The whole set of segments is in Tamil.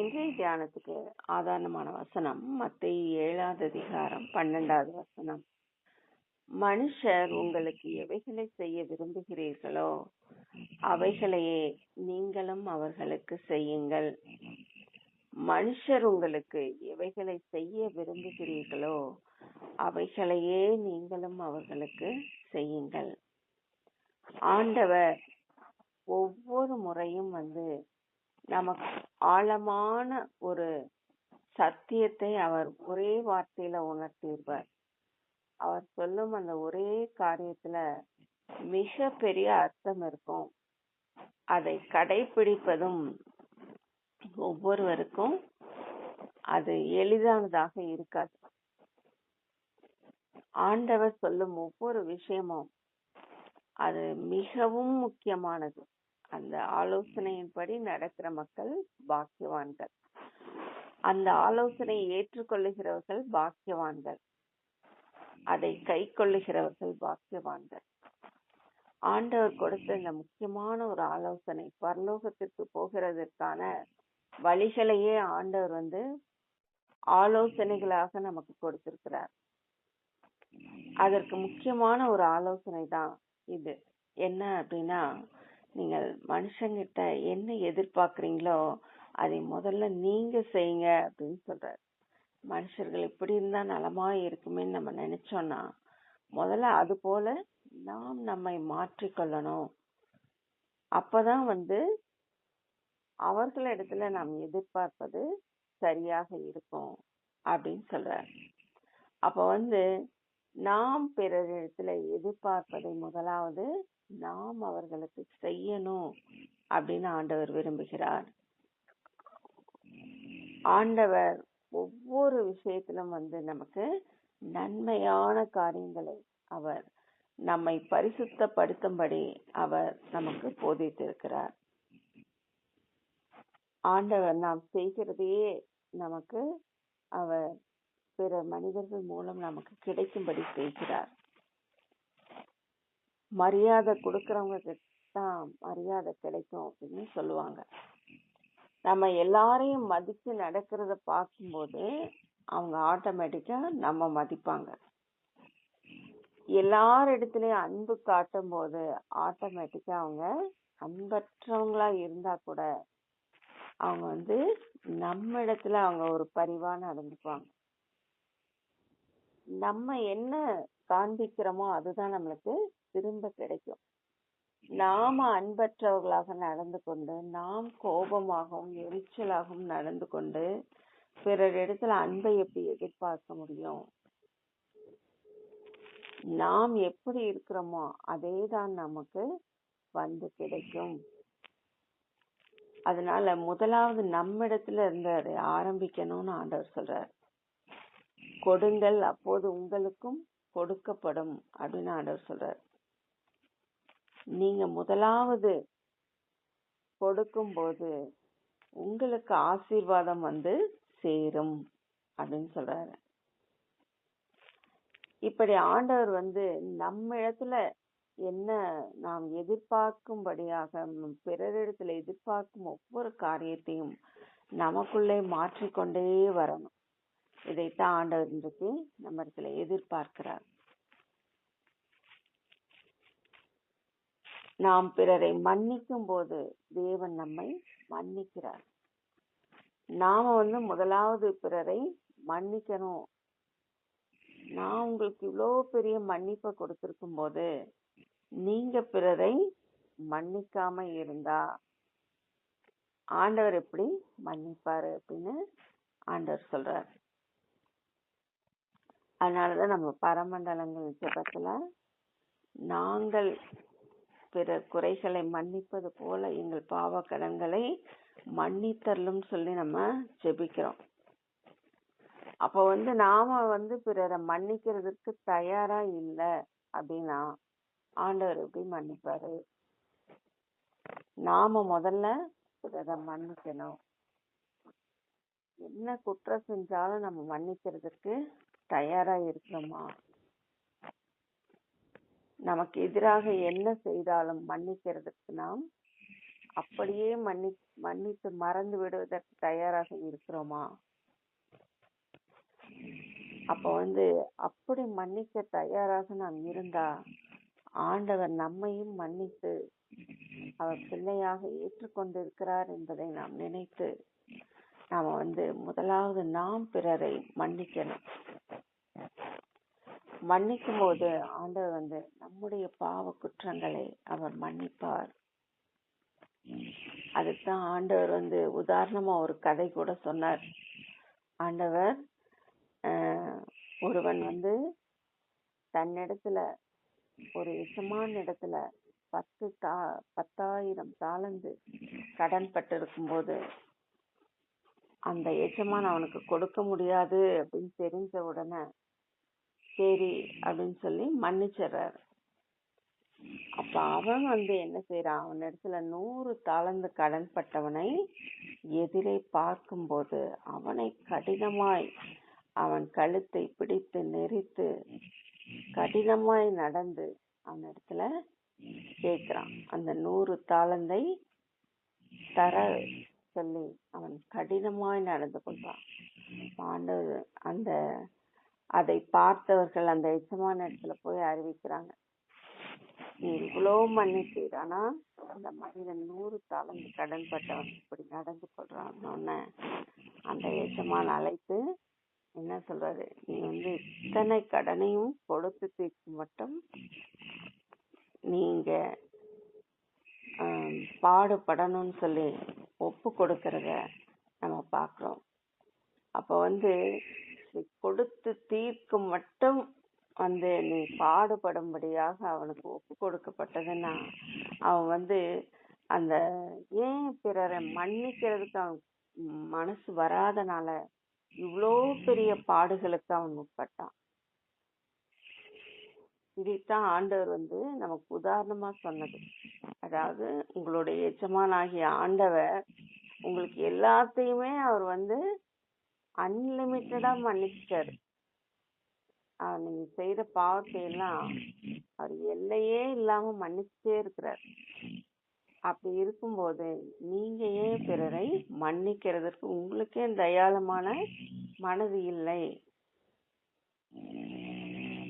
இன்றைய தியானத்துக்கு ஆதாரமான வசனம் மத்திய ஏழாவது அதிகாரம் பன்னெண்டாவது வசனம். மனுஷர் உங்களுக்கு எவைகளை செய்ய விரும்புகிறீர்களோ அவைகளையே நீங்களும் அவர்களுக்கு செய்யுங்கள். மனுஷர் உங்களுக்கு எவைகளை செய்ய விரும்புகிறீர்களோ அவைகளையே நீங்களும் அவர்களுக்கு செய்யுங்கள். ஆண்டவர் ஒவ்வொரு முறையும் வந்து நமக்கு ஆழமான ஒரு சத்தியத்தை அவர் ஒரே வார்த்தையில உணர்த்தியிருப்பார். அவர் சொல்லும் அந்த ஒரே காரியத்துல மிக பெரிய அர்த்தம் இருக்கும். அதை கடைபிடிப்பதும் ஒவ்வொருவருக்கும் அது எளிதானதாக இருக்காது. ஆண்டவர் சொல்லும் ஒவ்வொரு விஷயமும் அது மிகவும் முக்கியமானது. அந்த ஆலோசனையின்படி நடக்கிற மக்கள் பாக்கியவான்கள். அந்த ஆலோசனையை ஏற்றுக்கொள்ளுகிறவர்கள் பாக்கியவான்கள். அதை கை கொள்ளுகிறவர்கள் பாக்கியவான்கள். ஆண்டவர் கொடுத்த இந்த முக்கியமான ஒரு ஆலோசனை பரலோகத்திற்கு போகிறதற்கான வழிகளையே ஆண்டவர் வந்து ஆலோசனைகளாக நமக்கு கொடுத்திருக்கிறார். அதற்கு முக்கியமான ஒரு ஆலோசனை தான் இது. என்ன அப்படின்னா நீங்கள் மனுஷங்கிட்ட என்ன எதிர்பார்க்குறீங்களோ அதை முதல்ல நீங்க செய்யுங்க அப்படின்னு சொல்றாரு. மனுஷர்கள் இப்படி இருந்தா நலமா இருக்குமே நம்ம நினைச்சோம்னா முதல்ல அது போல நாம் நம்மை மாற்றிக்கொள்ளணும் அப்பதான் வந்து அவர்களிடத்துல நாம் எதிர்பார்ப்பது சரியாக இருக்கும் அப்படின்னு சொல்றார். அப்ப வந்து நாம் பிறரிடத்துல எதிர்பார்ப்பதை முதலாவது நாம் அவர்களுக்கு செய்யணும் அப்படின்னு ஆண்டவர் விரும்புகிறார். ஆண்டவர் ஒவ்வொரு விஷயத்திலும் வந்து நமக்கு நன்மையான காரியங்களை அவர் நம்மை பரிசுத்தப்படுத்தும்படி அவர் நமக்கு போதித்திருக்கிறார். ஆண்டவர் நாம் செய்கிறதையே நமக்கு அவர் பிற மனிதர்கள் மூலம் நமக்கு கிடைக்கும்படி செய்கிறார். மரியாதை கொடுக்கறவங்க தான் மரியாதை கிடைக்கும் அப்படின்னு சொல்லுவாங்க. நம்ம எல்லாரையும் மதித்து நடக்கிறத பார்க்கும்போது அவங்க ஆட்டோமேட்டிக்காக நம்ம மதிப்பாங்க. எல்லாரிடத்துலையும் அன்பு காட்டும் போது ஆட்டோமேட்டிக்காக அவங்க அன்பற்றவங்களா இருந்தா கூட அவங்க வந்து நம்ம இடத்துல அவங்க ஒரு பரிவா நடந்துப்பாங்க நம்ம என்ன காண்பிக்கிறோமோ அதுதான் நம்மளுக்கு திரும்ப கிடைக்கும். நாம அன்பற்றவர்களாக நடந்து கொண்டு நாம் கோபமாகவும் எரிச்சலாகவும் நடந்து கொண்டு பிறர் இடத்துல அன்பை எப்படி எதிர்பார்க்க முடியும்? நாம் எப்படி இருக்கிறோமோ அதேதான் நமக்கு வந்து கிடைக்கும். அதனால முதலாவது நம்மிடத்துல இருந்து அதை ஆரம்பிக்கணும்னு ஆண்டவர் சொல்றார். கொடுங்கள் அப்போது உங்களுக்கும் கொடுக்கப்படும் அப்படின்னு ஆண்டவர் சொல்றார். நீங்க முதலாவது கொடுக்கும்போது உங்களுக்கு ஆசீர்வாதம் வந்து சேரும் அப்படின்னு சொல்றாரு. இப்படி ஆண்டவர் வந்து நம்ம இடத்துல என்ன நாம் எதிர்பார்க்கும்படியாக பிறரிடத்துல எதிர்பார்க்கும் ஒவ்வொரு காரியத்தையும் நமக்குள்ளே மாற்றிக்கொண்டே வரணும். இதைத்தான் ஆண்டவர் இன்றைக்கு நம்ம இடத்துல எதிர்பார்க்கிறார். நாம் பிறரை மன்னிக்கும் போது தேவன் நம்மை மன்னிக்கிறார். நாம வந்து முதலாவது பிறரை மன்னிக்கணும். நான் உங்களுக்கு இவ்வளோ பெரிய மன்னிப்பை கொடுத்துருக்கும் போது நீங்க பிறரை மன்னிக்காம இருந்தா ஆண்டவர் எப்படி மன்னிப்பாரு அப்படின்னு ஆண்டவர் சொல்றார். அதனாலதான் நம்ம பரமண்டலங்கள் ஜபத்துல நாங்கள் பிற குறைகளை மன்னிப்பது போல எங்கள் பாவ கடன்களை மன்னித்தரலும் சொல்லி நம்ம ஜெபிக்கிறோம். அப்ப வந்து நாம வந்து பிறரை மன்னிக்கிறதுக்கு தயாரா இல்ல அப்படின்னா ஆண்டவர் எப்படி மன்னிப்பாரு? நாம முதல்ல பிறரை மன்னிக்கணும். என்ன குற்றம் செஞ்சாலும் நம்ம மன்னிக்கிறதுக்கு தயாரா இருக்கிறோமா நமக்கு எதிராக என்ன செய்தாலும் மன்னிக்கிறதுக்கு நாம் அப்படியே மன்னி மன்னித்து மறந்து விடுவதற்கு தயாராக இருக்கிறோமா? அப்ப வந்து அப்படி மன்னிக்க தயாராக நாம் இருந்தா ஆண்டவர் நம்மையும் மன்னித்து அவர் பிள்ளையாக ஏற்றுக்கொண்டிருக்கிறார் என்பதை நாம் நினைத்து நாம வந்து முதலாவது நாம் பிறரை மன்னிக்கணும். மன்னிக்கும் போது ஆண்டவர் வந்து நம்முடைய பாவ குற்றங்களை அவர் மன்னிப்பார். அதுதான் ஆண்டவர் வந்து உதாரணமா ஒரு கதை கூட சொன்னார். ஆண்டவர் ஒருவன் வந்து தன்னிடத்துல ஒரு எஜமான இடத்துல பத்து தா பத்தாயிரம் தாளந்து கடன் பட்டிருக்கும் போது அந்த எஜமான் அவனுக்கு கொடுக்க முடியாது அப்படின்னு தெரிஞ்ச உடனே சரி அப்படின்னு சொல்லி மன்னிச்சிடுறாரு. அப்ப அவன் வந்து என்ன செய்யறான் அவன் இடத்துல நூறு தாளந்து கடன் பட்டவனை எதிரே பார்க்கும்போது அவனை கடினமாய் அவன் கழுத்தை பிடித்து நெரித்து கடினமாய் நடந்து அவன் இடத்துல கேட்கிறான். அந்த நூறு தாளந்தை தர சொல்லி அவன் கடினமாய் நடந்து கொள்றான். ஆண்டவர் அந்த அதை பார்த்தவர்கள் அந்த எஜமான இடத்துல போய் அறிவிக்கிறாங்க. நீ இவ்வளோ மன்னிச்சீர் ஆனா அந்த மனிதன் நூறு தாளந்து கடன் பட்டவன் இப்படி நடந்து கொள்றான் அந்த எஜமான் அழைத்து என்ன சொல்றாரு? நீ வந்து இத்தனை கடனையும் கொடுத்து தீர்க்கும் மட்டும் நீங்க பாடுபடணும்னு சொல்லி ஒப்பு கொடுக்கறத நம்ம பார்க்குறோம். அப்ப வந்து நீ கொடுத்து தீர்க்கும் மட்டும் வந்து நீ பாடுபடும்படியாக அவனுக்கு ஒப்பு கொடுக்கப்பட்டதுன்னா அவன் வந்து அந்த ஏன் பிறரை மன்னிக்கிறதுக்கு அவன் மனசு வராதனால இவ்வளோ பெரிய பாடுகளுக்கு அவன் உட்பட்டான். இதைத்தான் ஆண்டவர் வந்து நமக்கு உதாரணமா சொன்னது. அதாவது உங்களுடைய எஜமானாகிய ஆண்டவர் உங்களுக்கு எல்லாத்தையுமே அவர் வந்து அன்லிமிட்டடா மன்னிச்சிட்டாரு. அவர் நீங்க செய்த பாவத்தை எல்லாம் அவர் எல்லையே இல்லாம மன்னிச்சே இருக்கிறார். அப்படி இருக்கும்போது நீங்க ஏன் பிறரை மன்னிக்கிறதற்கு உங்களுக்கே தயாளமான மனது இல்லை?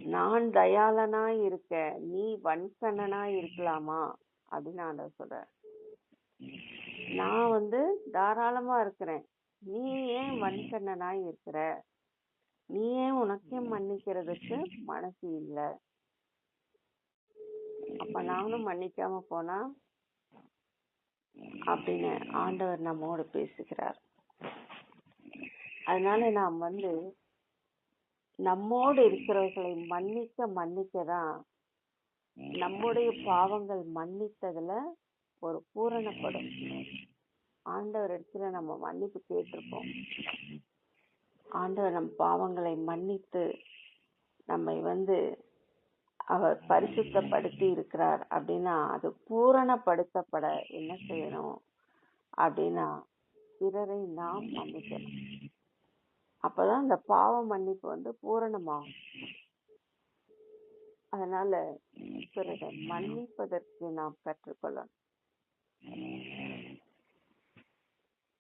நான் தயாளனா இருக்க நீ வன்கண்ணனா இருக்கலாமா? அப்படின்னு ஆண்டவர் சொல்றார். நான் வந்து தாராளமா இருக்கிறேன். நீ ஏன் வன்கண்ணனா இருக்கிற? நீ ஏன் உனக்கே மன்னிக்கிறதுக்கு மனசு இல்ல? அப்ப நானும் மன்னிக்காம போனா? அப்படின்னு ஆண்டவர் நம்மோடு பேசுகிறார். அதனால நாம் வந்து நம்மோடு இருக்கிறவர்களை மன்னிக்க மன்னிக்க தான் நம்முடைய பாவங்கள் மன்னித்ததுல ஒரு பூரணப்படும். ஆண்டவர் இடத்துல நம்ம மன்னிப்பு கேட்டிருப்போம் ஆண்டவர் நம் பாவங்களை மன்னித்து நம்மை வந்து அவர் பரிசுத்தப்படுத்தி இருக்கிறார் அப்படின்னா அது பூரணப்படுத்தப்பட என்ன செய்யணும்? அப்படின்னா பிறரை நாம் மன்னிக்கணும். அப்பதான் அந்த பாவ மன்னிப்பு வந்து பூரணமாகும். அதனால பிறரை மன்னிப்பதற்கு நாம் கற்றுக்கொள்ளணும்.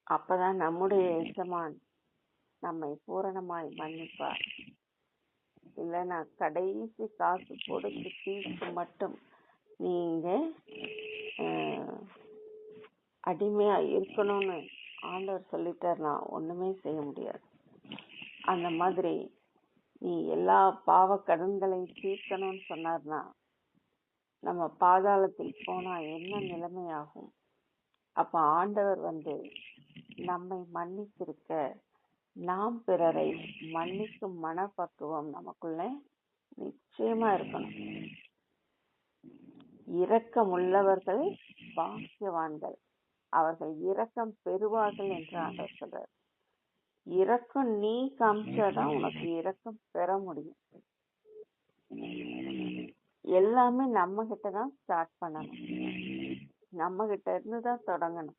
அப்பதான் நம்முடைய எஜமான் நம்மை பூரணமாய் மன்னிப்பார். இல்லைன்னா கடைசி காசு கொடுத்து தீர்த்து மட்டும் நீங்க அடிமையா இருக்கணும்னு ஆண்டவர் சொல்லிட்டாருன்னா ஒண்ணுமே செய்ய முடியாது. அந்த மாதிரி நீ எல்லா பாவ கடன்களையும் தீர்க்கணும்னு சொன்னார்னா நம்ம பாதாளத்தில் போனா என்ன நிலைமையாகும்? அப்ப ஆண்டவர் வந்து நம்மை மன்னித்திருக்க நாம் பிறரை மன்னிக்கும் மனப்பக்குவம் நமக்குள்ள நிச்சயமா இருக்கணும். இரக்கம் உள்ளவர்கள் பாக்கியவான்கள். அவர்கள் இரக்கம் பெறுவார்கள் என்று ஆண்டவர் சொல்றார். இரக்கம் நீ காமிச்சாதான் உனக்கு இரக்கம் பெற முடியும். எல்லாமே நம்ம கிட்ட தான் ஸ்டார்ட் பண்ணணும். நம்ம கிட்ட இருந்து தான் தொடங்கணும்.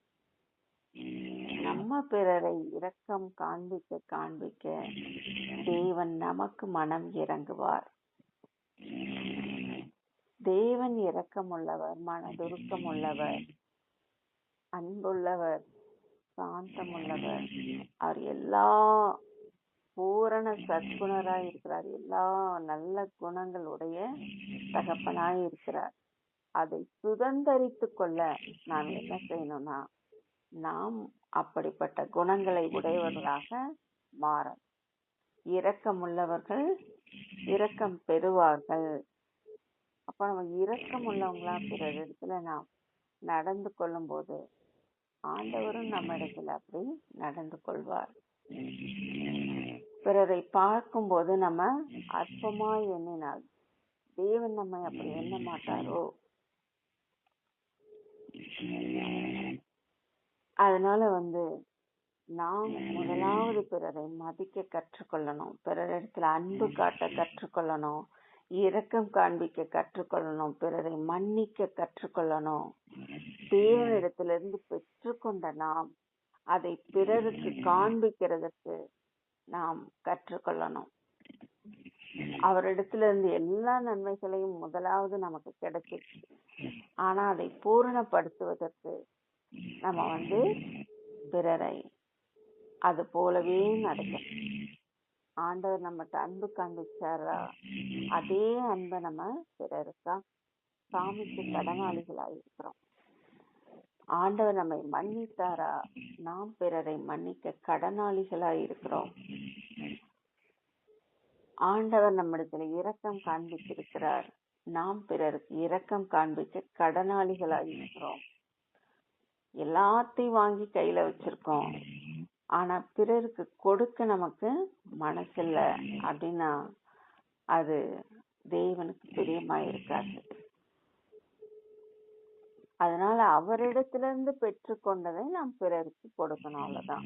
நம்ம பிறரை இரக்கம் காண்பிக்க காண்பிக்க தேவன் நமக்கு மனம் இறங்குவார். தேவன் இரக்கம் உள்ளவர் மனதுருக்கம் உள்ளவர் அன்புள்ளவர் சாந்தமுள்ளவர். அவர் எல்லா பூரண சத்குணராய் இருக்கிறார். எல்லா நல்ல குணங்களுடைய தகப்பனாய் இருக்கிறார். அதை சுதந்தரித்துக் கொள்ள நாம் என்ன செய்யணும்னா நாம் அப்படிப்பட்ட குணங்களை உடையவர்களாக மாற இரக்கமுள்ளவர்கள் இரக்கம் பெறுவார்கள். அப்ப நம்ம இரக்கம் உள்ளவங்களா பிறர் இடத்துல நாம் நடந்து கொள்ளும் போது ஆண்டவரும் நம்ம இடத்துல அப்படி நடந்து கொள்வார். பிறரை பார்க்கும் போது நம்ம அற்பமாய் எண்ணினால் தேவன் நம்மை அப்படி எண்ண மாட்டாரோ? அதனால வந்து நாம் முதலாவது பிறரை மதிக்க கற்றுக்கொள்ளணும். பிறரிடத்துல அன்பு காட்ட கற்றுக்கொள்ளணும். இரக்கம் காண்பிக்க கற்றுக்கொள்ளணும். பிறரை மன்னிக்க கற்றுக்கொள்ளணும். தேவனிடத்திலிருந்து பெற்றுக்கொண்ட நாம் அதை பிறருக்கு காண்பிக்கிறதற்கு நாம் கற்றுக்கொள்ளணும். அவரிடத்துல இருந்து எல்லா நன்மைகளையும் முதலாவது நமக்கு கிடைச்சிருச்சு. ஆனா அதை பூரணப்படுத்துவதற்கு நம்ம வந்து பிறரை அது போலவே நடக்கும். ஆண்டவர் நம்மகிட்ட அன்பு காண்பிச்சாரா? அதே அன்பை நம்ம பிறருக்கா? சாமிக்கு கடனாளிகளா இருக்கிறோம். ஆண்டவர் நம்மை மன்னித்தாரா? நாம் பிறரை மன்னிக்க கடனாளிகளா இருக்கிறோம். ஆண்டவர் நம்மிடத்துல இரக்கம் காண்பித்திருக்கிறார். நாம் பிறருக்கு இரக்கம் காண்பிக்க கடனாளிகளா இருக்கிறோம். எல்லாத்தையும் வாங்கி கையில வச்சிருக்கோம். ஆனா பிறருக்கு கொடுக்க நமக்கு மனசில்ல. அப்படின்னா அது தேவனுக்கு பிரியமா இருக்காது. அதனால அவரிடத்துல இருந்து பெற்றுக்கொண்டதை நாம் பிறருக்கு கொடுக்கணும் அவ்வளவுதான்.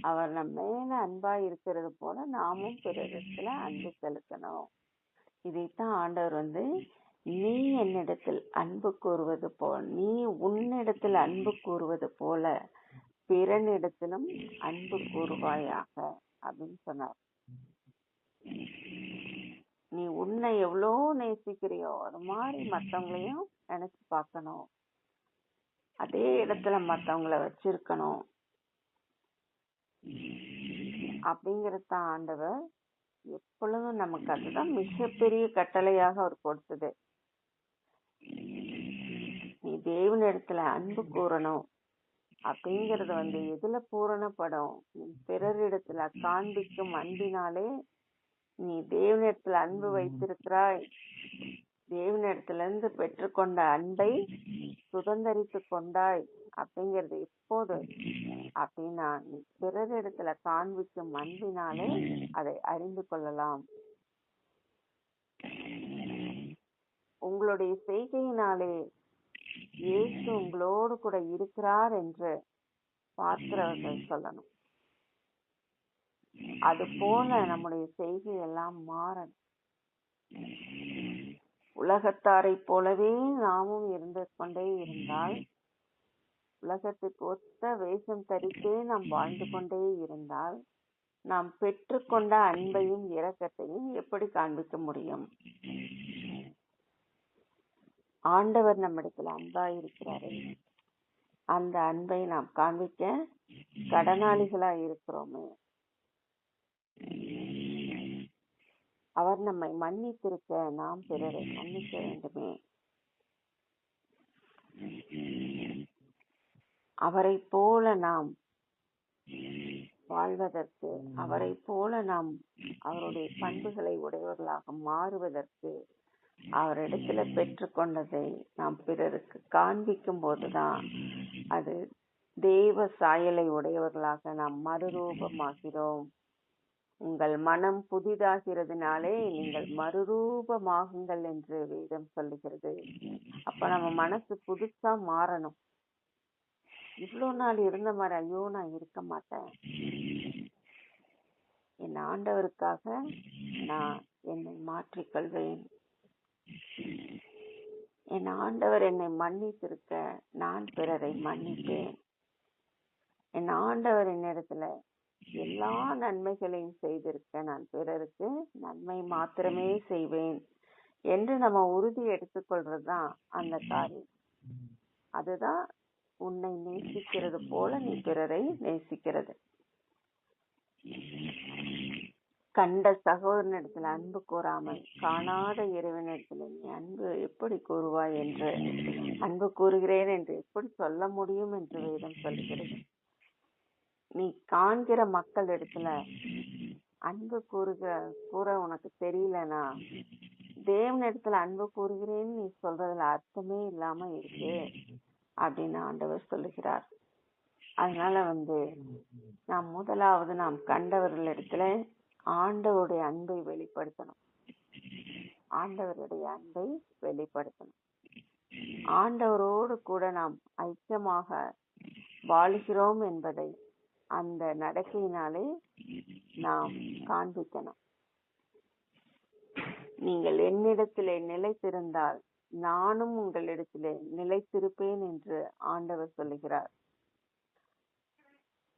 அவர் நம்ம மேல அன்பா இருக்கிறது போல நாமும் பிறரிடத்துல அன்பு செலுத்தணும். இதைத்தான் ஆண்டவர் வந்து நீ என்னிடத்தில் அன்பு கூறுவது போல் நீ உன்னிடத்தில் அன்பு கூறுவது போல பிறனிடத்திலும் அன்பு கூறுவாயாக அப்படின்னு சொன்னார். நீ உன்னை எவ்வளோ நேசிக்கிறியோ அது மாதிரி மற்றவங்களையும் நினைச்சு பார்க்கணும். அதே இடத்துல மற்றவங்கள வச்சிருக்கணும். அப்படிங்கிறத ஆண்டவர் எப்பொழுதும் நமக்கு அதுதான் மிகப்பெரிய கட்டளையாக அவர் கொடுத்தது. நீ தேவனிடத்துல அன்பு கூறணும் அப்படிங்கறது வந்து எதுல பூரணப்படும்? நீ பிறரிடத்துல காண்பிக்கும் அன்பினாலே நீ தேவனிடத்துல அன்பு வைத்திருக்கிறாய். தேவனிடத்துல இருந்து பெற்றுக்கொண்ட அன்பை சுதந்திரித்து கொண்டாய் அப்படிங்கறது எப்போது? அப்படின்னா நீ பிறரிடத்துல காண்பிக்கும் அன்பினாலே அதை அறிந்து கொள்ளலாம். உங்களுடைய செய்கையினாலே இயேசு உங்களோடு கூட இருக்கிறார் என்று பார்க்கிறவர்கள் சொல்லணும். அது போல நம்முடைய செய்கை எல்லாம் மாறணும். உலகத்தாரை போலவே நாமும் இருந்து கொண்டே இருந்தால் உலகத்துக்கு ஒத்த வேஷம் தரித்தே நாம் வாழ்ந்து கொண்டே இருந்தால் நாம் பெற்றுக்கொண்ட அன்பையும் இரக்கத்தையும் எப்படி காண்பிக்க முடியும்? ஆண்டவர் நம்மிடத்தில் அன்பா இருக்கிறாரு. அந்த அன்பை நாம் காண்பிக்க கடனாளிகளா இருக்கிறோமே. அவர் நம்மை மன்னித்திருக்க நாம் பிறரை மன்னிக்க வேண்டுமே. அவரை போல நாம் வாழ்வதற்கு அவரை போல நாம் அவருடைய பண்புகளை உடையவர்களாக மாறுவதற்கு அவரிடத்துல பெற்றுக்கொண்டதை நாம் பிறருக்கு காண்பிக்கும் போதுதான் அது தேவ சாயலை உடையவர்களாக நாம் மறுரூபமாகிறோம். உங்கள் மனம் புதிதாகிறதுனாலே நீங்கள் மறுரூபமாகுங்கள் என்று வேதம் சொல்லுகிறது. அப்ப நம்ம மனசு புதுசா மாறணும். இவ்வளவு நாள் இருந்த மாதிரி ஐயோ நான் இருக்க மாட்டேன். என் ஆண்டவருக்காக நான் என்னை மாற்றிக்கொள்வேன். என் ஆண்டவர் என்னை மன்னித்திருக்க நான் பிறரை மன்னிப்பேன் என் ஆண்டவர் என்னிடத்துல எல்லா நன்மைகளையும் செய்திருக்க நான் பிறருக்கு நன்மை மாத்திரமே செய்வேன் என்று நம்ம உறுதி எடுத்துக்கொள்றதுதான் அந்த காரியம். அதுதான் உன்னை நேசிக்கிறது போல நீ பிறரை நேசிக்கிறது. கண்ட சகோதரனிடத்தில் அன்பு கூறாமல் காணாத இறைவனிடத்தில் நீ அன்பு எப்படி கூறுவாய் என்று அன்பு கூறுகிறேன் என்று எப்படி சொல்ல முடியும் என்று வேதம் சொல்கிறது. நீ காண்கிற மக்கள் இடத்துல அன்பு கூறுக கூற உனக்கு தெரியலனா? தேவனிடத்துல அன்பு கூறுகிறேன்னு நீ சொல்றதுல அர்த்தமே இல்லாம இருக்கு அப்படின்னு ஆண்டவர் சொல்லுகிறார். அதனால வந்து நாம் முதலாவது நாம் கண்டவர்களிடத்துல ஆண்டவருடைய அன்பை வெளிப்படுத்தணும். ஆண்டவருடைய அன்பை வெளிப்படுத்தணும். ஆண்டவரோடு கூட நாம் ஐக்கியமாக வாழ்கிறோம் என்பதை அந்த நடக்கையினாலே நாம் காண்பிக்கணும். நீங்கள் என்னிடத்திலே நிலைத்திருந்தால் நானும் உங்களிடத்திலே நிலைத்திருப்பேன் என்று ஆண்டவர் சொல்லுகிறார்.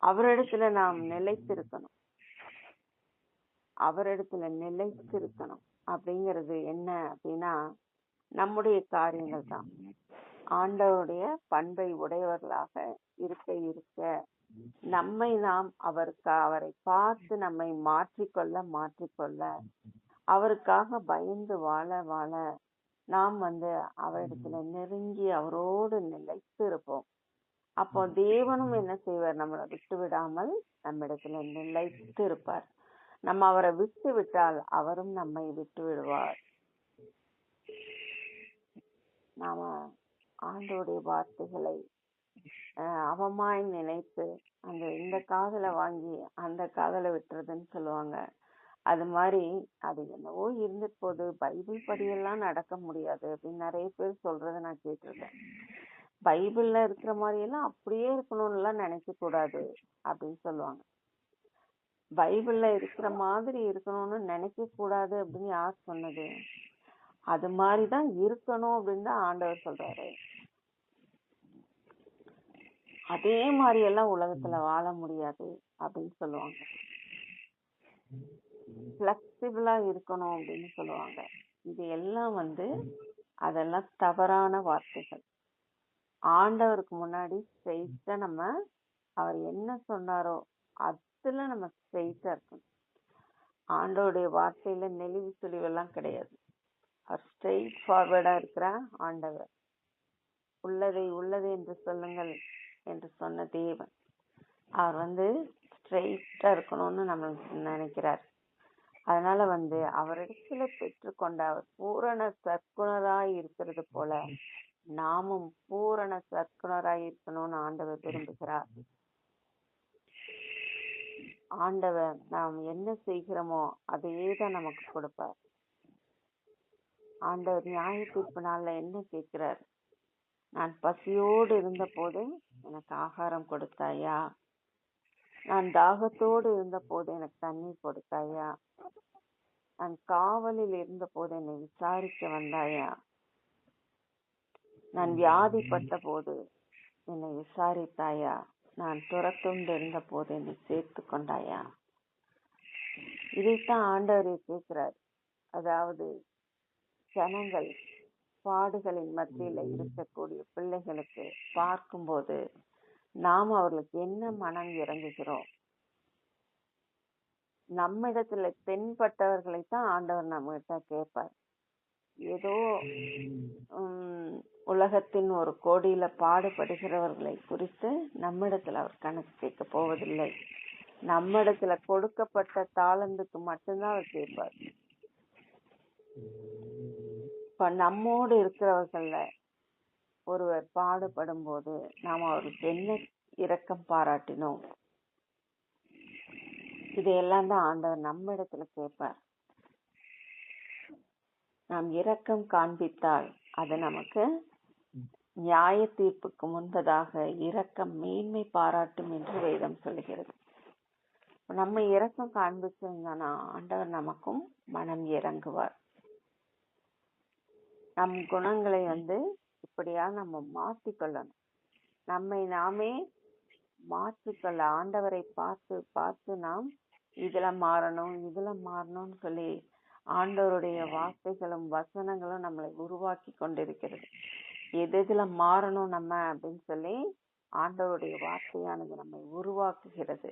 அவரிடத்துல நாம் நிலைத்திருக்கணும். அவரிடத்துல நிலைத்திருக்கணும் அப்படிங்கிறது என்ன அப்படின்னா நம்முடைய காரியங்கள் தான் ஆண்டவருடைய பண்பை உடையவர்களாக இருக்க இருக்க நம்மை நாம் அவருக்கு அவரை பார்த்து நம்மை மாற்றிக்கொள்ள மாற்றிக்கொள்ள அவருக்காக பயந்து வாழ வாழ நாம் வந்து அவரிடத்துல நெருங்கி அவரோடு நிலைத்து இருப்போம். அப்போ தேவனும் என்ன செய்வார்? நம்மளை விட்டு விடாமல் நம்மிடத்துல நிலைத்து இருப்பார். நம்ம அவரை விட்டு விட்டால் அவரும் நம்மை விட்டு விடுவார். நாம ஆண்டோடைய வார்த்தைகளை அவமாய் நினைத்து அந்த இந்த காதல வாங்கி அந்த காதல விட்டுறதுன்னு சொல்லுவாங்க. அது மாதிரி அது என்னவோ இருந்துட்டு போகுது. பைபிள் படியெல்லாம் நடக்க முடியாது அப்படின்னு நிறைய பேர் சொல்றத நான் கேட்டிருக்கேன். பைபிள்ல இருக்கிற மாதிரி எல்லாம் அப்படியே இருக்கணும்னு எல்லாம் நினைக்க கூடாது அப்படின்னு சொல்லுவாங்க. பைபிள்ல இருக்கிற மாதிரி இருக்கணும்னு நினைக்க கூடாது அப்படின்னு யார் சொன்னது? அது மாதிரிதான் இருக்கணும் அப்படின்னு தான் ஆண்டவர் சொல்றாரு. அதே மாதிரி எல்லாம் உலகத்துல வாழ முடியாது அப்படின்னு சொல்லுவாங்க. பிளெக்சிபிளா இருக்கணும் அப்படின்னு சொல்லுவாங்க. இது எல்லாம் வந்து அதெல்லாம் தவறான வார்த்தைகள். ஆண்டவருக்கு முன்னாடி ஸ்ட்ரெயிட்டா நம்ம அவர் என்ன சொன்னாரோ அதுல நம்ம ஸ்ட்ரெயிட்டா இருக்கணும். ஆண்டோடைய வார்த்தையில நெளிவு சுழிவெல்லாம் கிடையாது. அவர் ஸ்ட்ரெயிட் ஃபார்வர்டா இருக்கிற ஆண்டவர். உள்ளதை உள்ளது என்று சொல்லுங்கள் என்று சொன்ன தேவன். அவர் வந்து ஸ்ட்ரெயிட்டா இருக்கணும்னு நம்ம நினைக்கிறார். அதனால வந்து அவரிடத்துல பெற்றுக்கொண்ட அவர் பூரண சற்குணராய் இருக்கிறது போல நாமும் பூரண சற்குணராய் இருக்கணும்னு ஆண்டவர் விரும்புகிறார். ஆண்டவர் நாம் என்ன செய்கிறோமோ அதையே தான் நமக்கு கொடுப்பார். ஆண்டவர் நியாய தீர்ப்பு நாளில் என்ன கேட்கிறார்? நான் பசியோடு இருந்த போது எனக்கு ஆகாரம் கொடுத்தாயா? நான் தாகத்தோடு இருந்த போது எனக்கு தண்ணீர் கொடுத்தாயா? நான் காவலில் இருந்த போது என்னை விசாரிக்க வந்தாயா? நான் வியாதிப்பட்ட போது என்னை விசாரித்தாயா? நான் துரத்துண்டிருந்த போது என்னை சேர்த்து கொண்டாயா இதைத்தான் ஆண்டவர் கேட்கிறார். அதாவது ஜனங்கள் பாடுகளின் மத்தியில இருக்கக்கூடிய பிள்ளைகளுக்கு பார்க்கும்போது நாம் அவர்களுக்கு என்ன மனம் இறங்குகிறோம்? நம்மிடத்துல தென்பட்டவர்களை தான் ஆண்டவர் நம்மகிட்ட கேட்பார். ஏதோ உம் உலகத்தின் ஒரு கோடியில பாடுபடுகிறவர்களை குறித்து நம்மிடத்துல அவர் கணக்கு கேட்க போவதில்லை. நம்மிடத்துல கொடுக்கப்பட்ட தாளந்துக்கு மட்டும்தான் அவர் கேட்பார். இப்ப நம்மோடு இருக்கிறவர்கள்ல ஒருவர் பாடுபடும் போது நாம் அவருக்கு என்ன இரக்கம் பாராட்டினோம்? இதையெல்லாம் தான் ஆண்டவர் நம்ம இடத்துல கேட்பார். நாம் இரக்கம் காண்பித்தால் அது நமக்கு நியாய தீர்ப்புக்கு முன்பதாக இரக்கம் மேன்மை பாராட்டும் என்று வேதம் சொல்கிறது. நம்ம இரக்கம் காண்பிச்சிருந்தோம்னா ஆண்டவர் நமக்கும் மனம் இறங்குவார். நம் குணங்களை வந்து இப்படியா நம்ம மாத்திக்கொள்ளணும். நம்மை நாமே மாற்றிக்கொள்ள ஆண்டவரை பார்த்து பார்த்து நாம் இதுல மாறணும் இதுல மாறணும்னு சொல்லி ஆண்டவருடைய வார்த்தைகளும் வசனங்களும் நம்மளை உருவாக்கி கொண்டிருக்கிறது. எது எதுல மாறணும் நம்ம அப்படின்னு சொல்லி ஆண்டவருடைய வார்த்தையானது நம்மை உருவாக்குகிறது.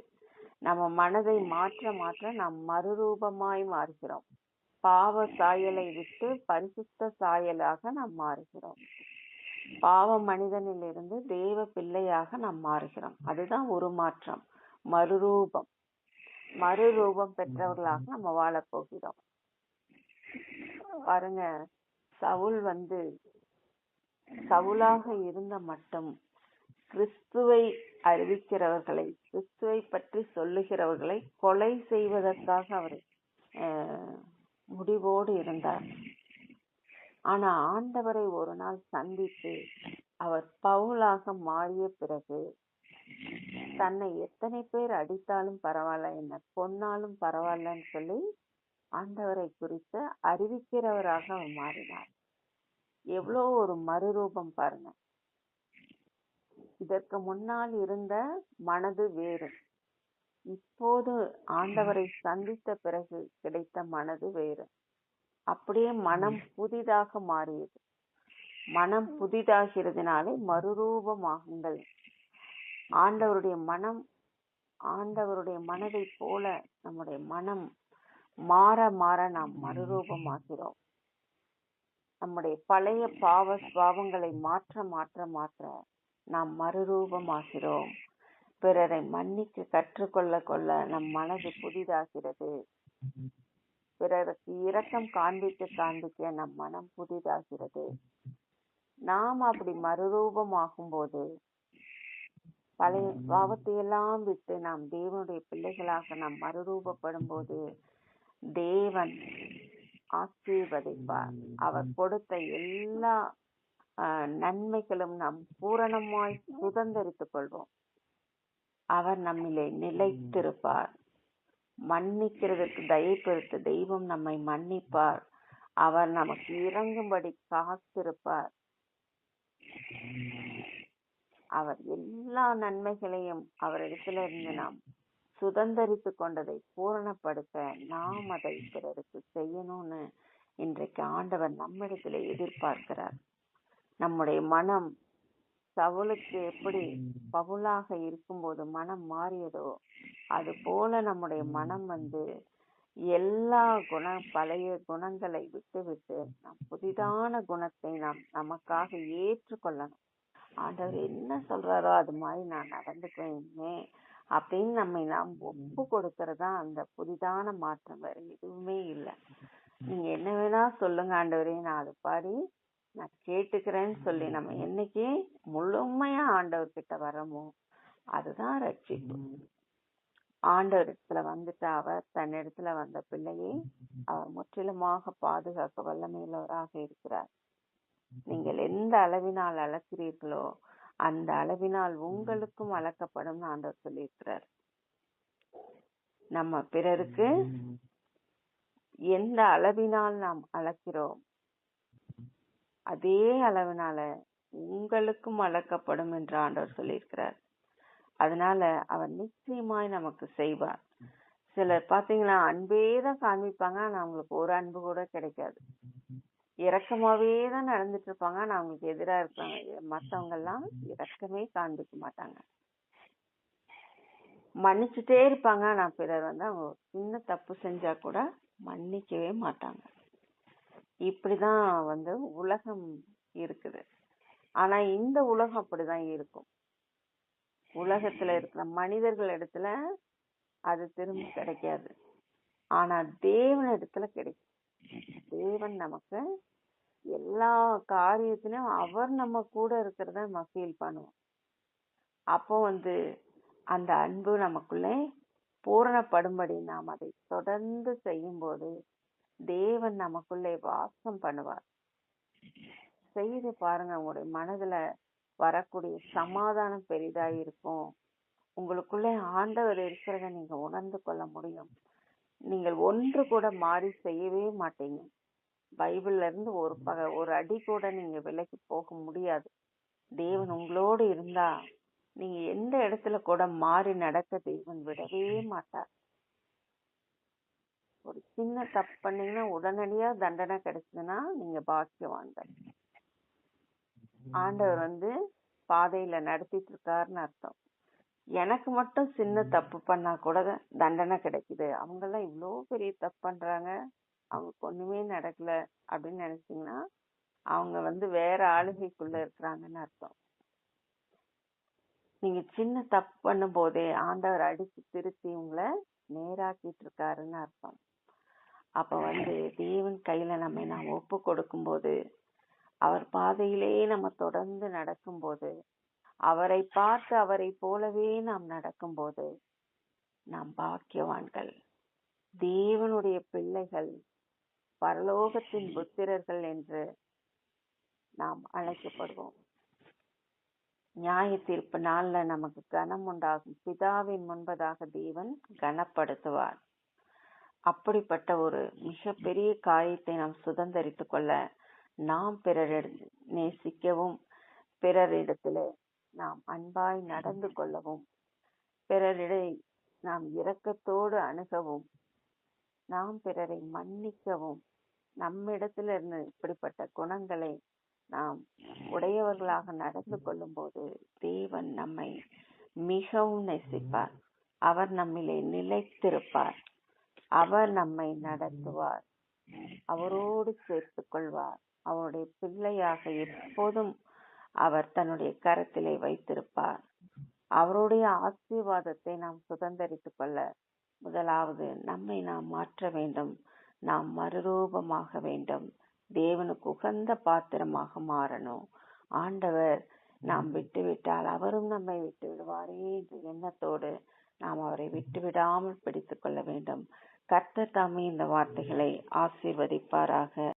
நம்ம மனதை மாற்ற மாற்ற நாம் மறுரூபமாய் மாறுகிறோம். பாவ சாயலை விட்டு பரிசுத்த சாயலாக நாம் மாறுகிறோம். பாவ மனிதனில் இருந்து தேவ பிள்ளையாக நாம் மாறுகிறோம். அதுதான் உருமாற்றம் மறுரூபம். மறுரூபம் பெற்றவர்களாக நம்ம வாழப் போகிறோம். பாருங்க. சவுல் வந்து சவுலாக இருந்த மட்டும் கிறிஸ்துவை அறிவிக்கிறவர்களை கிறிஸ்துவை பற்றி சொல்லுகிறவர்களை கொலை செய்வதற்காக அவர் முடிவோடு இருந்தார். ஆனா ஆண்டவரை ஒரு நாள் சந்தித்து அவர் பவுலாக மாறிய பிறகு தன்னை எத்தனை பேர் அடித்தாலும் பரவாயில்ல என்ன கொன்னாலும் பரவாயில்லன்னு சொல்லி ஆண்டவரை குறித்து அறிவிக்கிறவராக அவர் மாறினார் எவ்வளோ ஒரு மறுரூபம் பாருங்க. இதற்கு முன்னால் இருந்த மனது வேறு. இப்போது ஆண்டவரை சந்தித்த பிறகு கிடைத்த மனது வேறு. அப்படியே மனம் புதிதாக மாறியது. மனம் புதிதாகிறதுனாலே மறுரூபமாகுங்கள். ஆண்டவருடைய மனம் ஆண்டவருடைய மனதை போல நம்முடைய மனம் மாற மாற நாம் மறுரூபமாகிறோம். நம்முடைய பழைய பாவ சுவாவங்களை மாற்ற மாற்ற மாற்ற நாம் மறுரூபமாகிறோம். பிறரை மன்னிக்க கற்றுக்கொள்ள கொள்ள நம் மனது புதிதாகிறது. பிறருக்கு இரக்கம் காண்பிக்க காண்பிக்க நம் மனம் புதிதாகிறது. நாம் அப்படி மறுரூபமாகும் போது பழைய பாவத்தை எல்லாம் விட்டு நாம் தேவனுடைய பிள்ளைகளாக நாம் மறுரூபப்படும் போது தேவன் ஆசீர்வதிப்பார். அவர் கொடுத்த எல்லா நன்மைகளும் நாம் பூரணமாய் சுதந்திரித்துக் கொள்வோம். அவர் நம்மிலே நிலைத்திருப்பார். மன்னிக்கிறதற்கு தயை பெருத்த தெய்வம் நம்மை மன்னிப்பார். அவர் நமக்கு இறங்கும்படி காத்திருப்பார். அவர் எல்லா நன்மைகளையும் அவரிடத்துல இருந்து நாம் சுதந்திரித்து கொண்டதை பூரணப்படுத்த நாம் அதை பிறருக்கு செய்யணும்னு இன்றைக்கு ஆண்டவர் நம்மிடத்துல எதிர்பார்க்கிறார். நம்முடைய மனம் சவுலுக்கு எப்படி பவுலாக இருக்கும்போது மனம் மாறியதோ அது போல நம்முடைய மனம் வந்து எல்லா குண பழைய குணங்களை விட்டுவிட்டு நாம் புதிதான குணத்தை நாம் நமக்காக ஏற்றுக்கொள்ளணும். ஆண்டவர் என்ன சொல்றாரோ அது மாதிரி நான் நடந்துக்குவேன் அப்படின்னு நம்மை நாம் ஒப்பு கொடுக்கறதா அந்த புதிதான மாற்றம் வேற எதுவுமே இல்லை. நீங்க என்ன வேணா சொல்லுங்க ஆண்டவரே நான் அது பாடி நான் கேட்டுக்கிறேன்னு சொல்லி நம்ம என்னைக்கு முழுமையா ஆண்டவர் கிட்ட வரமோ அதுதான் ரட்சிப்பு. ஆண்டவர் இடத்துல வந்துட்டு அவர் தன்னிடத்துல வந்த பிள்ளையை அவர் முற்றிலுமாக பாதுகாக்க வல்லமையுள்ளவராக இருக்கிறார். நீங்கள் எந்த அளவினால் அளக்கிறீர்களோ அந்த அளவினால் உங்களுக்கும் அளக்கப்படும் ஆண்டவர் சொல்லியிருக்கிறார். நம்ம பிறருக்கு எந்த அளவினால் நாம் அளக்கிறோம் அதே அளவினால உங்களுக்கும் அளக்கப்படும் என்று ஆண்டவர் சொல்லியிருக்கிறார். அதனால அவர் நிச்சயமாய் நமக்கு செய்வார். சிலர் பாத்தீங்களா அன்பே தான் காண்பிப்பாங்க ஆனா அவங்களுக்கு ஒரு அன்பு கூட கிடைக்காது. இரக்கமாவே தான் நடந்துட்டு இருப்பாங்க ஆனா அவங்களுக்கு எதிரா இருப்பாங்க. மத்தவங்க எல்லாம் இரக்கமே காண்பிக்க மாட்டாங்க. மன்னிச்சுட்டே இருப்பாங்க. ஆனா பிறர் வந்து அவங்க சின்ன தப்பு செஞ்சா கூட மன்னிக்கவே மாட்டாங்க. இப்படிதான் வந்து உலகம் இருக்குது. ஆனா இந்த உலகம் அப்படிதான் இருக்கும். உலகத்துல இருக்கிற மனிதர்கள் இடத்துல அது திரும்ப கிடைக்காது. ஆனா தேவன் இடத்துல கிடைக்கும். தேவன் நமக்கு எல்லா காரியத்திலும் அவர் நம்ம கூட இருக்கிறத நம்ம ஃபீல் பண்ணுவோம். அப்போ வந்து அந்த அன்பு நமக்குள்ளே பூரணப்படும்படி நாம் அதை தொடர்ந்து செய்யும்போது தேவன் நமக்குள்ளே வாசம் பண்ணுவார். செய்து பாருங்க உங்களுடைய மனதுல வரக்கூடிய சமாதானம் பெரிதா இருக்கும் உங்களுக்குள்ளே ஆண்டவர் இருக்கிறத நீங்க உணர்ந்து கொள்ள முடியும். நீங்கள் ஒன்று கூட மாறி செய்யவே மாட்டீங்க. பைபிள்ல இருந்து ஒரு பக ஒரு அடி கூட நீங்க விலகி போக முடியாது. தேவன் உங்களோடு இருந்தா நீங்க எந்த இடத்துல கூட மாறி நடக்க தேவன் விடவே மாட்டார். ஒரு சின்ன தப்பு பண்ணீங்கன்னா உடனடியா தண்டனை கிடைச்சதுன்னா நீங்க பாக்கியவான்கள். ஆண்டவர் வந்து பாதையில நடத்திட்டு இருக்காருன்னு அர்த்தம். எனக்கு மட்டும் சின்ன தப்பு பண்ணா கூட தண்டனை கிடைக்குது. அவங்க எல்லாம் இவ்வளோ பெரிய தப்பு பண்றாங்க. அவங்க ஒண்ணுமே நடக்கல அப்படின்னு நினைச்சீங்கன்னா அவங்க வந்து வேற ஆளுகைக்குள்ள இருக்கிறாங்கன்னு அர்த்தம். நீங்க சின்ன தப்பு பண்ணும் போதே ஆண்டவர் அடிச்சு திருத்தி உங்களை நேராக்கிட்டு இருக்காருன்னு அர்த்தம். அப்ப வந்து தேவன் கையில நம்ம நாம் ஒப்பு கொடுக்கும் போது அவர் பாதையிலேயே நம்ம தொடர்ந்து நடக்கும்போது அவரை பார்த்து அவரை போலவே நாம் நடக்கும்போது நாம் பாக்கியவான்கள். தேவனுடைய பிள்ளைகள் பரலோகத்தின் புத்திரர்கள் என்று நாம் அழைக்கப்படுவோம். நியாய தீர்ப்பு நாள்ல நமக்கு கனம் உண்டாகும். பிதாவின் முன்பதாக தேவன் கனப்படுத்துவார். அப்படிப்பட்ட ஒரு மிகப்பெரிய காரியத்தை நாம் சுதந்திரித்துக் கொள்ள நாம் பிறரிட நேசிக்கவும். பிறரிடத்திலே நாம் அன்பாய் நடந்து கொள்ளவும். பிறரிடை நாம் இரக்கத்தோடு அணுகவும். நாம் பிறரை மன்னிக்கவும். நம்மிடத்துல இருந்து இப்படிப்பட்ட குணங்களை நாம் உடையவர்களாக நடந்து கொள்ளும் போது தேவன் நம்மை மிகவும் நேசிப்பார். அவர் நம்மிலே நிலைத்திருப்பார். அவர் நம்மை நடத்துவார். அவரோடு சேர்த்துக் கொள்வார். அவருடைய பிள்ளையாக எப்போதும் அவர் தன்னுடைய கரத்திலே வைத்திருப்பார். அவருடைய ஆசீர்வாதத்தை நாம் சுதந்திரித்துக் கொள்ள முதலாவது நம்மை நாம் மாற்ற வேண்டும். நாம் மறுரூபமாக வேண்டும். தேவனுக்கு உகந்த பாத்திரமாக மாறணும். ஆண்டவர் நாம் விட்டுவிட்டால் அவரும் நம்மை விட்டு விடுவாரே. என்ற எண்ணத்தோடு நாம் அவரை விட்டு விடாமல் பிடித்துக் கொள்ள வேண்டும். கர்த்தர் தாமே இந்த வார்த்தைகளை ஆசீர்வதிப்பாராக.